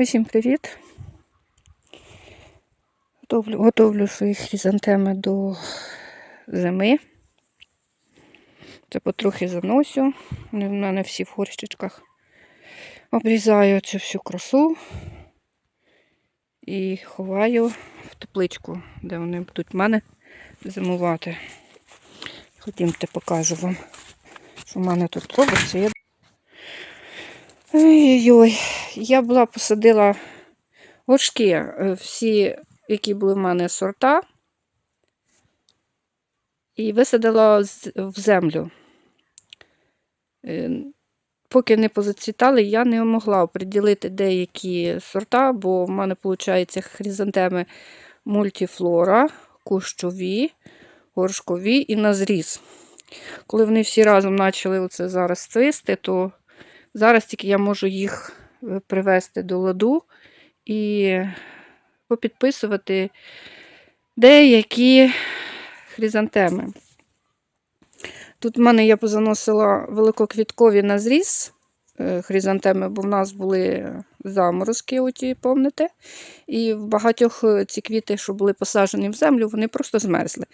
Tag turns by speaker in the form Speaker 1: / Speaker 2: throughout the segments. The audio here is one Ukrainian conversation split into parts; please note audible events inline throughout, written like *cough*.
Speaker 1: Усім привіт! Готовлю, готовлю свої хризантеми до зими. Це потрохи заносю. Вони в мене всі в горщичках. Обрізаю цю всю красу і ховаю в тепличку, де вони будуть в мене зимувати. Ходімте, покажу вам, що в мене тут робиться. Ой-ой-ой, я була посадила горшки, е, всі, які були в мене сорта, і висадила в землю. Е, Поки не позацвітали, я не могла оприділити деякі сорта, бо в мене, виходить, хризантеми мультифлора, кущові, горшкові і на зріз. Коли вони всі разом почали оце зараз цвісти, то зараз тільки я можу їх е, привести до ладу і попідписувати деякі хризантеми. Тут в мене я позаносила великоквіткові на зріз хризантеми, бо в нас були заморозки, оті, помните? І в багатьох е, ці квіти, що були посаджені в землю, вони просто змерзли.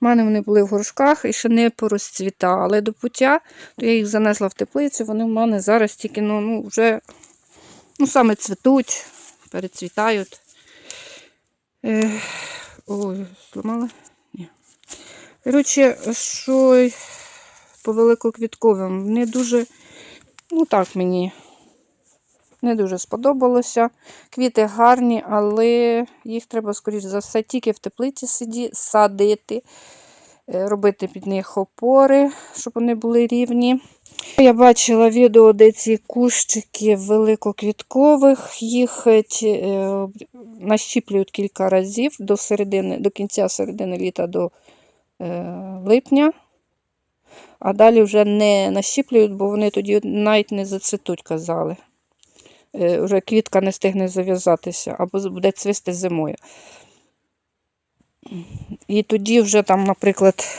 Speaker 1: У мене вони були в горшках і ще не порозцвітали до пуття, то я їх занесла в теплицю, вони в мене зараз тільки ну, ну, вже ну, саме цвітуть, перецвітають. Е, ой, зламала? Ні. Коротше, що по великоквітковим, вони дуже, ну так мені не дуже сподобалося. Квіти гарні, але їх треба, скоріш за все, тільки в теплиці сиді, садити, е, робити під них опори, щоб вони були рівні. Я бачила відео, де ці кущики великоквіткових, їх е, е, нащіплюють кілька разів до середини, до кінця середини літа до липня. А далі вже не нащіплюють, бо вони тоді навіть не зацвітуть, казали. Е, Вже квітка не встигне зав'язатися, або буде цвісти зимою. І тоді вже там, наприклад,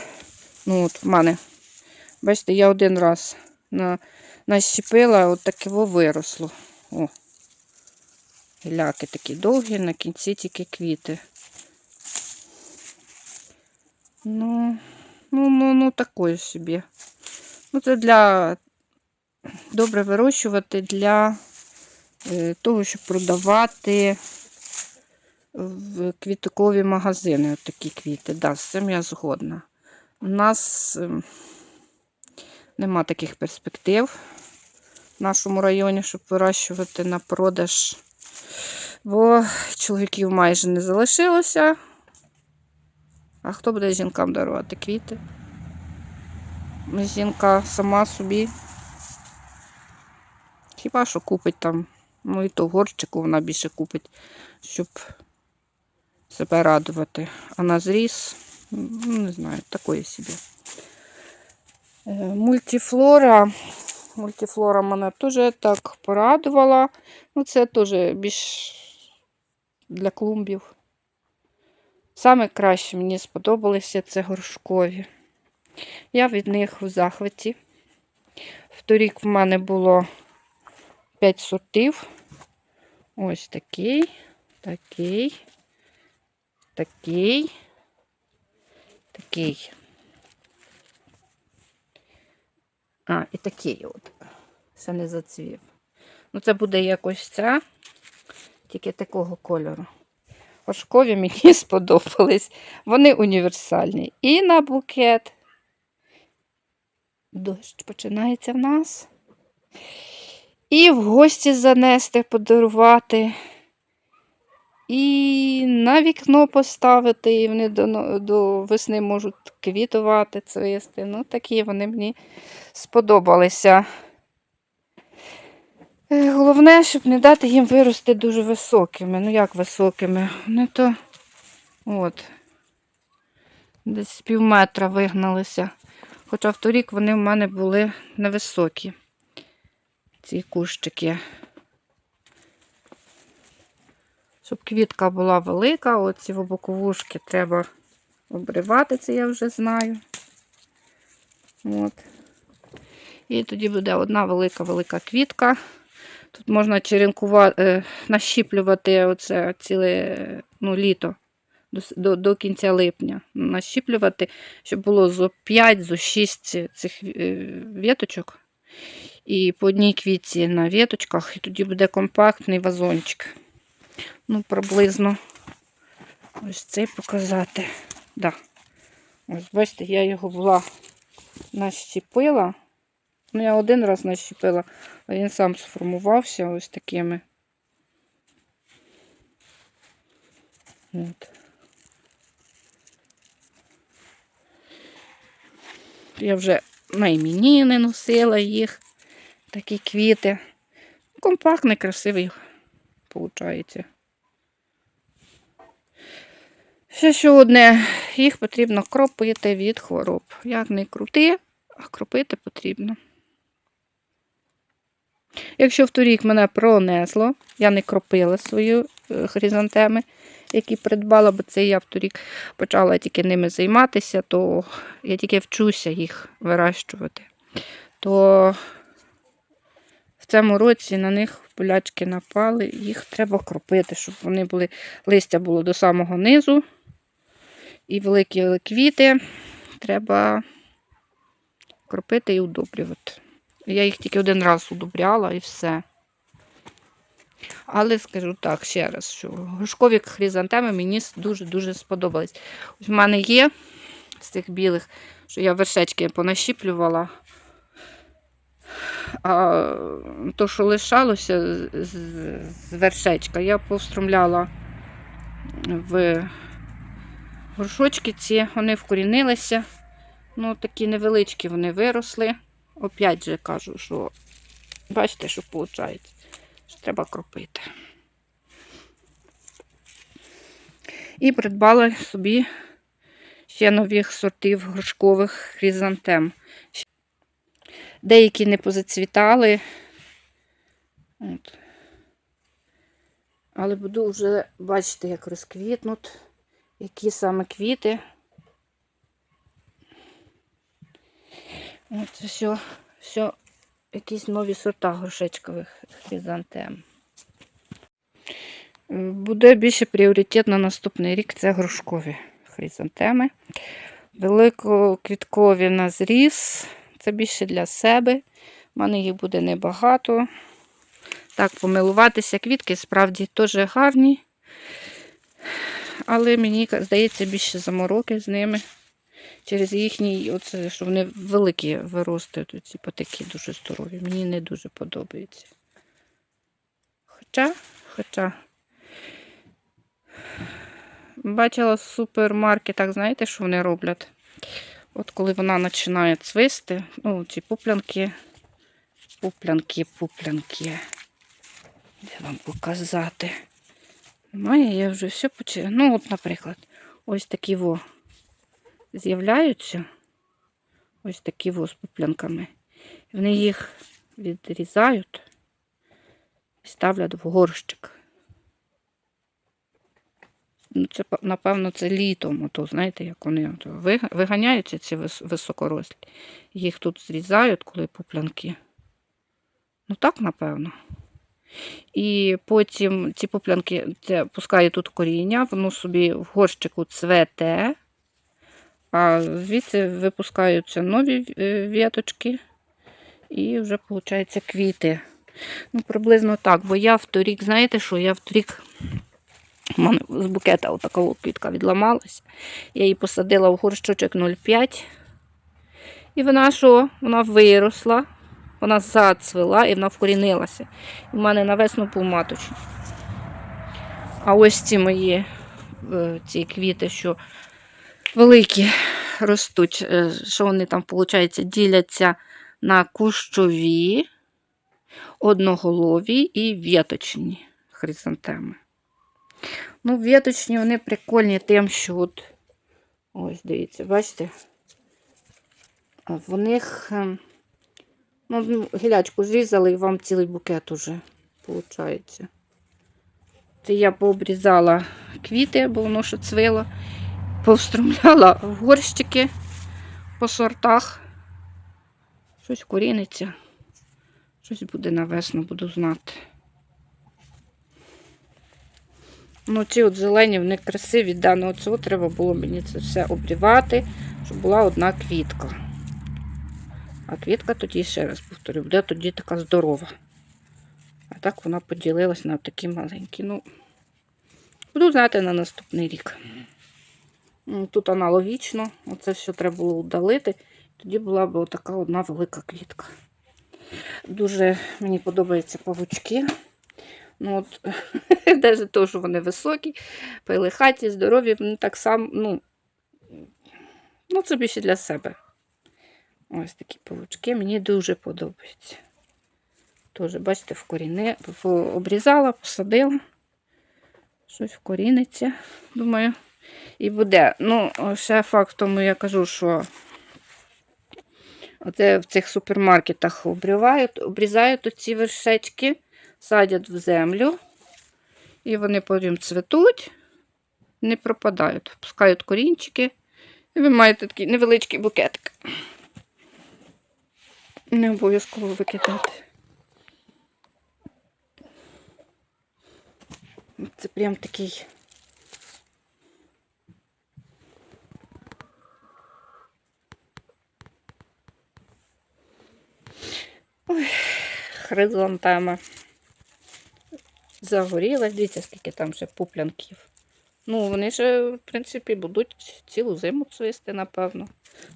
Speaker 1: ну от в мене, бачите, я один раз на, нащепила, от таке виросло. О, гіляки такі довгі, на кінці тільки квіти. Ну, ну, ну, ну, такої собі. Ну, це для добре вирощувати для е, того, щоб продавати в квіткові магазини. От такі квіти. Да, з цим я згодна. У нас ем, нема таких перспектив в нашому районі, щоб вирощувати на продаж, бо чоловіків майже не залишилося. А хто буде жінкам дарувати квіти? Жінка сама собі. Хіба що купить там, ну і то горчику вона більше купить, щоб себе радувати. А на зріз, ну, не знаю, такої собі. Е, Мультифлора. Мультифлора мене теж так порадувала. Ну, це теж більш для клумбів. Саме краще мені сподобалися це горшкові. Я від них в захваті. Вторік в мене було 5 сортів. Ось такий, такий, такий, такий. А, і такий от. Ще не зацвів. Ну, це буде якось ця, тільки такого кольору. Горшкові мені *laughs* сподобались. Вони універсальні. І на букет. Дощ починається в нас. І в гості занести, подарувати. І на вікно поставити, і вони до, до весни можуть квітувати, цвісти. Ну, такі вони мені сподобалися. Е, Головне, щоб не дати їм вирости дуже високими. Ну, як високими? Вони то от, десь з пів метра вигналися. Хоча в торік вони в мене були невисокі, ці кущики. Щоб квітка була велика, оці боковушки треба обривати, це я вже знаю. От. І тоді буде одна велика-велика квітка. Тут можна черенкувати, е, нащіплювати оце ціле ну, літо до, до, кінця липня. Нащіплювати, щоб було зо 5, зо 6 цих е, віточок. І по одній квітці на віточках, і тоді буде компактний вазончик. Ну, приблизно ось цей показати. Да. Ось, бачите, я його була нащепила. Ну, я один раз нащепила, а він сам сформувався ось такими. От. Я вже на іменіни носила їх, такі квіти. Компактний, красивий, виходить. Ще що одне, їх потрібно кропити від хвороб. Як не крути, а кропити потрібно. Якщо в торік мене пронесло, я не кропила свої е, хризантеми, які придбала, бо це я в торік почала тільки ними займатися, то я тільки вчуся їх вирощувати. То в цьому році на них болячки напали, їх треба кропити, щоб вони були, листя було до самого низу. І великі квіти треба кропити і удобрювати. Я їх тільки один раз удобряла і все. Але скажу так ще раз, що горшкові хризантеми мені дуже-дуже сподобались. Ось в мене є з цих білих, що я вершечки понащіплювала. А то, що лишалося з вершечка, я повстромляла в горшочки ці, вони вкорінилися. Ну, такі невеличкі вони виросли. Опять же кажу, що бачите, що виходить. Що треба кропити. І придбала собі ще нових сортів горшкових хризантем. Деякі не позацвітали. От. Але буду вже бачити, як розквітнуть, які саме квіти. От все, все, якісь нові сорта горшечкових хризантем. Е, Буде більше пріоритет на наступний рік це горшкові хризантеми. Великоквіткові на зріз. Це більше для себе. У мене їх буде небагато. Так, помилуватися. Квітки справді теж гарні. Але мені здається, більше замороки з ними. Через їхній, оце, що вони великі виростають, ці патики дуже здорові. Мені не дуже подобається. Хоча, хоча, бачила в супермаркетах, знаєте, що вони роблять? От коли вона починає цвисти, ну, ці пуплянки, пуплянки, пуплянки. Де вам показати? Немає, я вже все почала. Ну, от, наприклад, ось такі во з'являються. Ось такі з пуплянками. Вони їх відрізають і ставлять в горщик. Ну, це, напевно, це літом, ото, знаєте, як вони ото, виганяються ці високорослі. Їх тут зрізають, коли пуплянки. Ну так, напевно. І потім ці пуплянки це пускає тут коріння, воно собі в горщику цвете, а звідси випускаються нові е, віточки, і вже, виходить, квіти. Ну, приблизно так, бо я вторік, знаєте що, я вторік, у мене з букета отакого квітка відламалась. Я її посадила в горщочок 0,5. І вона що? Вона виросла, вона зацвела і вона вкорінилася. У мене на весну повматочні. А ось ці мої е, ці квіти, що великі ростуть, е, що вони там, виходить, діляться на кущові, одноголові і віточні хризантеми. Ну, віточні вони прикольні тим, що от, ось, дивіться, бачите, в них, ем, ну, гілячку зрізали і вам цілий букет уже, виходить. Це я пообрізала квіти, бо воно ще цвило, повструмляла в горщики по сортах. Щось коріниться. Щось буде на весну, буду знати. Ну, ці от зелені, вони красиві, да, ну цього треба було мені це все обрівати, щоб була одна квітка. А квітка тоді, ще раз повторю, буде тоді така здорова. А так вона поділилась на такі маленькі. Ну, буду знати на наступний рік. Тут аналогічно, оце все треба було удалити. Тоді була б така одна велика квітка. Дуже мені подобаються павучки. Ну, от, *laughs* навіть то, що вони високі, пилихаті, здорові, вони так само, ну, ну, це більше для себе. Ось такі павучки мені дуже подобаються. Теж, бачите, в- обрізала, посадила. Щось вкоріниться, думаю, і буде. Ну, ще факт тому я кажу, що оце в цих супермаркетах обрізають, обрізають оці вершечки, садять в землю, і вони потім цвітуть, не пропадають, пускають корінчики, і ви маєте такий невеличкий букетик. Не обов'язково викидати. Це прям такий. Ой, хризантема. Загорілась, дивіться, скільки там ще пуплянків. Ну, вони ще, в принципі, будуть цілу зиму цвісти, напевно.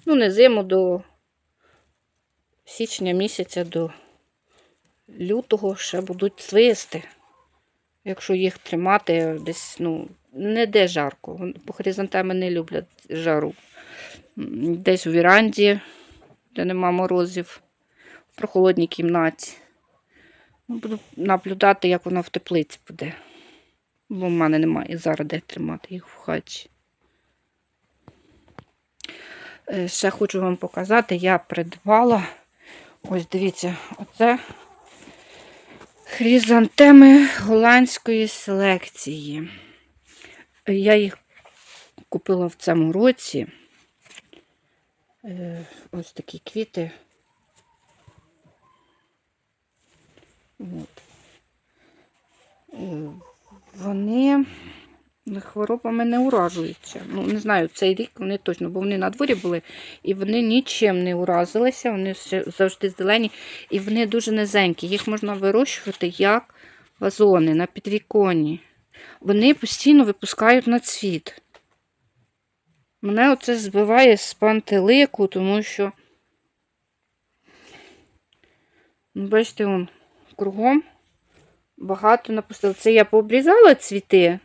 Speaker 1: Ну, не зиму до січня місяця до лютого ще будуть цвісти. Якщо їх тримати десь, ну, не де жарко. Бо хризантеми не люблять жару. Десь у віранді, де нема морозів, прохолодній кімнаті. Ну, Буду наблюдати, як воно в теплиці буде. Бо в мене немає зараз де тримати їх в хаті. Е, Ще хочу вам показати, я придбала. Ось дивіться, оце хризантеми голландської селекції. Я їх купила в цьому році. Е, Ось такі квіти. От. Е, Вони хворобами не уражуються. Ну, не знаю, цей рік вони точно, бо вони на дворі були, і вони нічим не уразилися, вони завжди зелені, і вони дуже низенькі. Їх можна вирощувати як вазони на підвіконні. Вони постійно випускають на цвіт. Мене оце збиває з пантелику, тому що, ну, бачите, он кругом багато напустили. Це я пообрізала цвіти.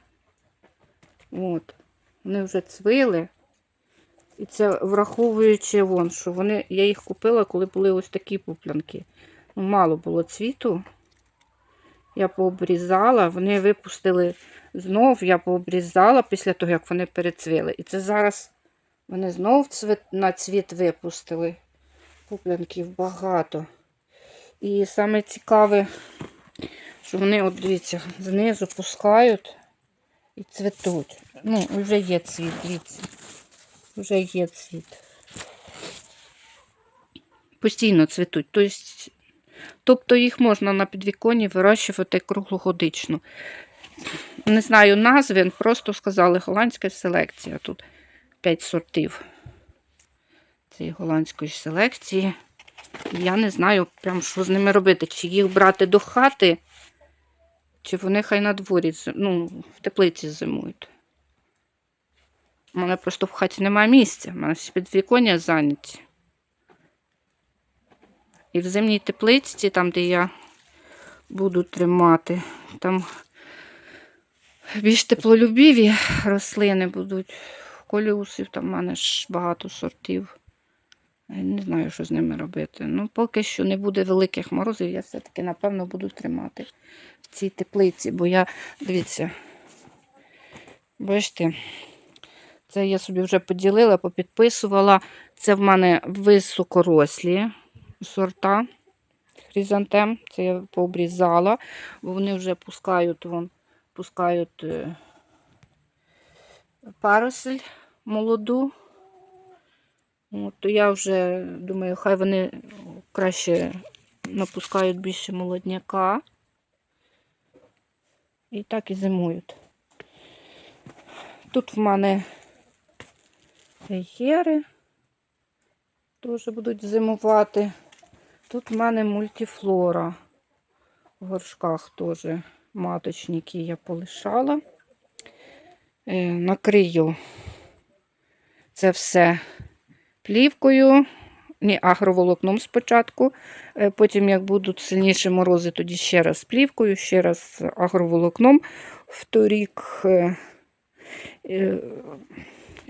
Speaker 1: От. Вони вже цвили. І це враховуючи вон, що вони, я їх купила, коли були ось такі пуплянки. Ну, мало було цвіту. Я пообрізала, вони випустили знов, я пообрізала після того, як вони перецвіли. І це зараз вони знов цвіт, на цвіт випустили. Пуплянків багато. І саме цікаве, що вони, от дивіться, знизу пускають і цвітуть. Ну, вже є цвіт, дивіться. Вже є цвіт. Постійно цвітуть. Тобто, тобто їх можна на підвіконні вирощувати круглогодично. Не знаю назви, просто сказали голландська селекція. Тут 5 сортів цієї голландської селекції. Я не знаю, прям, що з ними робити. Чи їх брати до хати, чи вони хай на дворі, ну, в теплиці зимують. У мене просто в хаті немає місця. У мене всі підвіконня зайняті. І в зимній теплиці, там, де я буду тримати, там більш теплолюбіві рослини будуть. Колюсів, там в мене ж багато сортів. Я Не знаю, що з ними робити. Ну, поки що не буде великих морозів, я все-таки, напевно, буду тримати в цій теплиці, бо я, дивіться, бачите, це я собі вже поділила, попідписувала. Це в мене високорослі сорта хризантем. Це я пообрізала, бо вони вже пускають, вон, пускають е, паросель молоду. От, то я вже думаю, хай вони краще напускають більше молодняка. І так і зимують. Тут в мене гейхери теж будуть зимувати. Тут в мене мультифлора. В горшках теж маточники я полишала. Е, накрию це все плівкою, ні, агроволокном спочатку. Е, Потім, як будуть сильніші морози, тоді ще раз плівкою, ще раз агроволокном. Вторік е, е,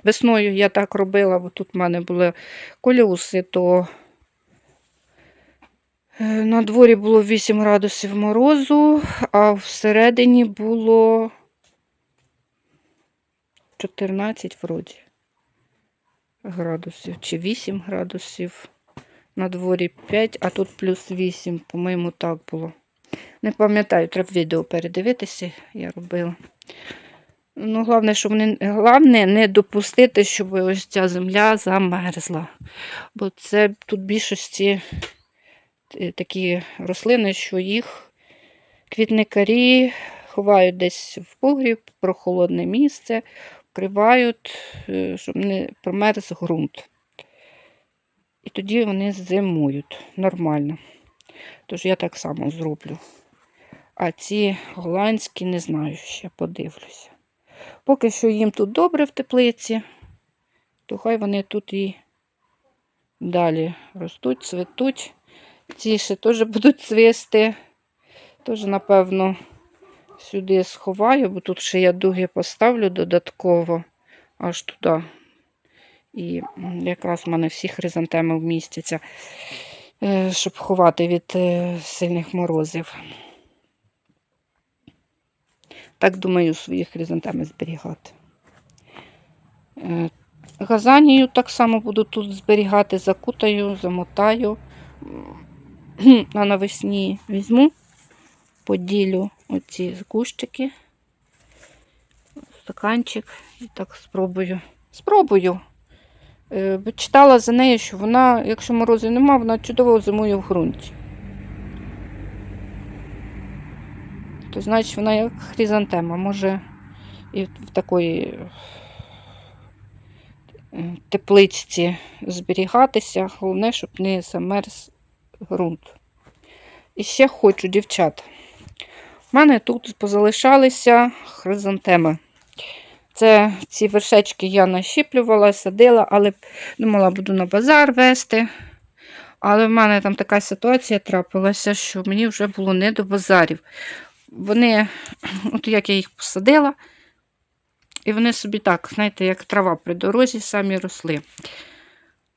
Speaker 1: весною я так робила, бо тут в мене були колюси, то на дворі було 8 градусів морозу, а всередині було 14 вроді градусів чи 8 градусів. На дворі 5, а тут плюс 8, по-моєму, так було. Не пам'ятаю, треба відео передивитися, я робила. Ну, головне, щоб не, головне не допустити, щоб ось ця земля замерзла. Бо це тут більшості е, такі рослини, що їх квітникарі ховають десь в погріб, прохолодне місце, вкривають, е, щоб не промерз ґрунт. І тоді вони зимують нормально. Тож я так само зроблю. А ці голландські не знаю, ще подивлюся. Поки що їм тут добре в теплиці, то хай вони тут і далі ростуть, цвітуть. Ці ще теж *laughs* будуть цвісти. Теж, напевно, сюди сховаю, бо тут ще я дуги поставлю додатково аж туди. І якраз в мене всі хризантеми вмістяться, е, щоб ховати від е, сильних морозів. Так думаю, свої хризантеми зберігати. Е, Газанію так само буду тут зберігати, закутаю, замотаю. А навесні візьму, поділю оці кущики, стаканчик і так спробую. Спробую. Е, Читала за нею, що вона, якщо морозів нема, вона чудово зимує в ґрунті. То значить вона як хризантема, може і в такої е, тепличці зберігатися. Головне, щоб не замерз ґрунт. І ще хочу, дівчат. У мене тут позалишалися хризантеми. Це ці вершечки я нащіплювала, садила, але думала, буду на базар вести. Але в мене там така ситуація трапилася, що мені вже було не до базарів. Вони, от як я їх посадила, і вони собі так, знаєте, як трава при дорозі, самі росли.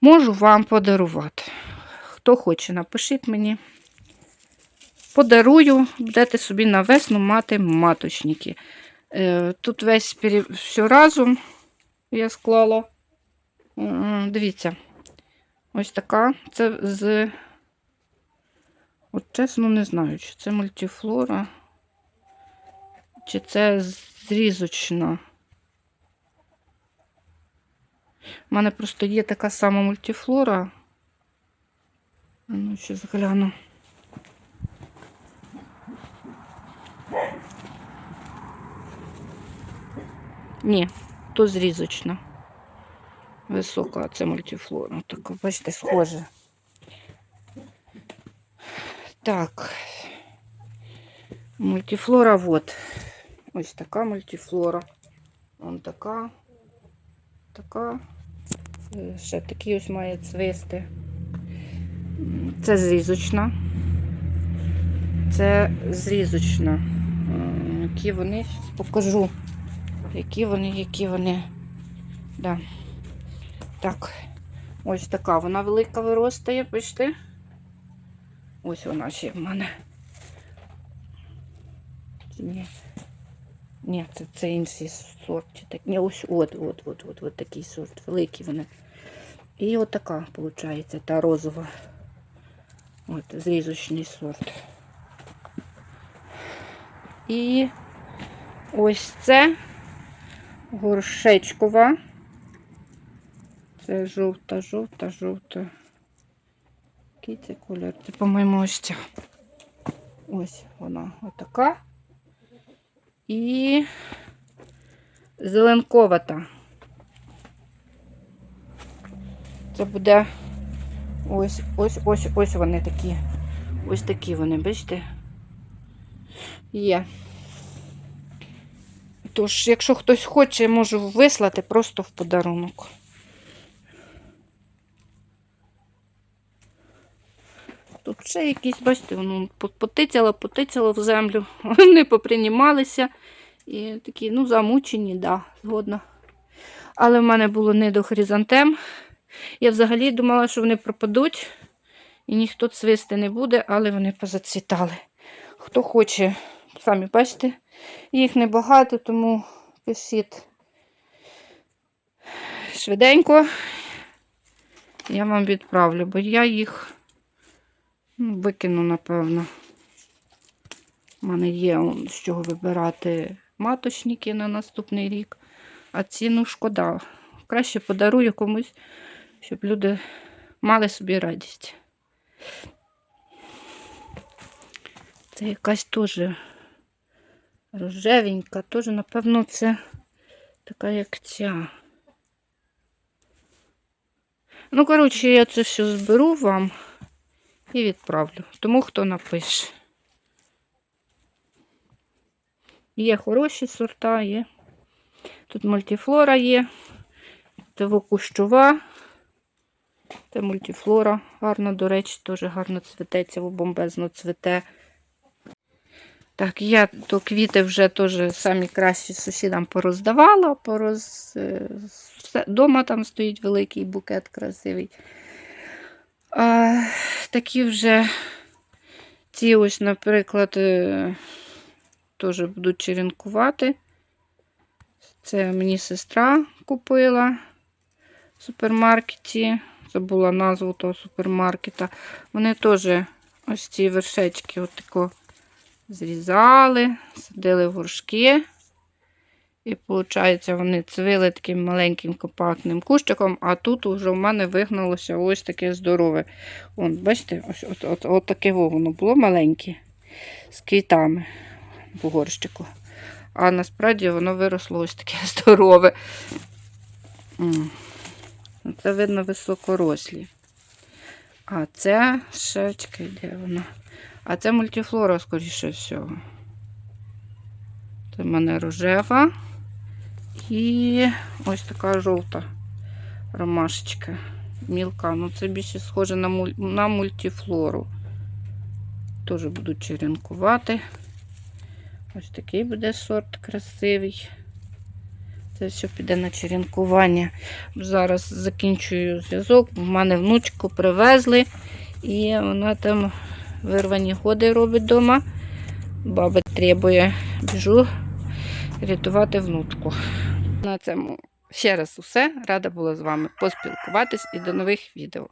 Speaker 1: Можу вам подарувати. Хто хоче, напишіть мені. Подарую, будете собі на весну мати маточники. Е, Тут весь все разом я склала. Дивіться, ось така. Це з. От чесно, не знаю, чи це мультифлора, чи це зрізочна. У мене просто є така сама мультифлора. Ну, ще згляну. Ні, то зрізочна. Висока, це мультифлора. Так, бачите, схоже. Так. Мультифлора, вот. Ось така мультифлора. Вон така. Така. Е, Ще такі ось має цвисти. Це зрізочна. Це зрізочна. М, Які вони, покажу. Які вони, які вони. Да. Так, ось така. Вона велика виростає, бачите? Ось вона ще в мене. Ні. Ні, це, це інший сорт. Так, ні, ось от, от, от, от, от такий сорт. Великі вони. І от така, виходить, та розова. От, зрізочний сорт. І ось це горшечкова. Це жовта, жовта, жовта. Який це колір? Це, по-моєму, ось ця. Ось вона отака. І зеленковата. Це буде ось, ось, ось, ось вони такі. Ось такі вони, бачите? Є. Тож, якщо хтось хоче, можу вислати просто в подарунок. Тут ще якісь, бачите, воно по- потицяло, потицяло в землю. *laughs* Вони попринімалися. І такі, ну, замучені, да, згодна. Але в мене було не до хризантем. Я взагалі думала, що вони пропадуть і ніхто цвисти не буде, але вони позацвітали. Хто хоче, самі бачите, їх небагато, тому пишіть швиденько. Я вам відправлю, бо я їх ну, викину, напевно. У мене є з чого вибирати маточники на наступний рік, а ціну шкода. Краще подарую комусь, щоб люди мали собі радість. Це якась теж рожевенька, теж, напевно, це така, як ця. Ну, коротше, я це все зберу вам і відправлю. Тому хто напише. Є хороші сорта, є. Тут мультифлора є. Це кущова. Це мультифлора. Гарно, до речі, теж гарно цвітеться, бомбезно цвіте. Так, я то квіти вже теж самі кращі сусідам пороздавала. Пороз... е, Дома там стоїть великий букет красивий. А, такі вже ці ось, наприклад, е, теж будуть черенкувати. Це мені сестра купила в супермаркеті. Забула назву того супермаркета. Вони теж ось ці вершечки отако зрізали, садили в горшки. І, виходить, вони цвили таким маленьким компактним кущиком, а тут вже в мене вигналося ось таке здорове. Вон, бачите, ось от, от, от таке воно було маленьке з квітами в горщику. А насправді воно виросло ось таке *laughs* здорове. Ну, Це видно високорослі. А це ще, чекай, де вона? А це мультифлора, скоріше всього. Це в мене рожева. І ось така жовта ромашечка. Мілка. Ну, це більше схоже на, муль... на мультифлору. Теж буду черенкувати. Ось такий буде сорт красивий. Це все піде на черенкування. Зараз закінчую зв'язок. В мене внучку привезли, і вона там вирвані годи робить вдома. Баба требує, біжу рятувати внучку. На цьому ще раз усе. Рада була з вами поспілкуватись і до нових відео.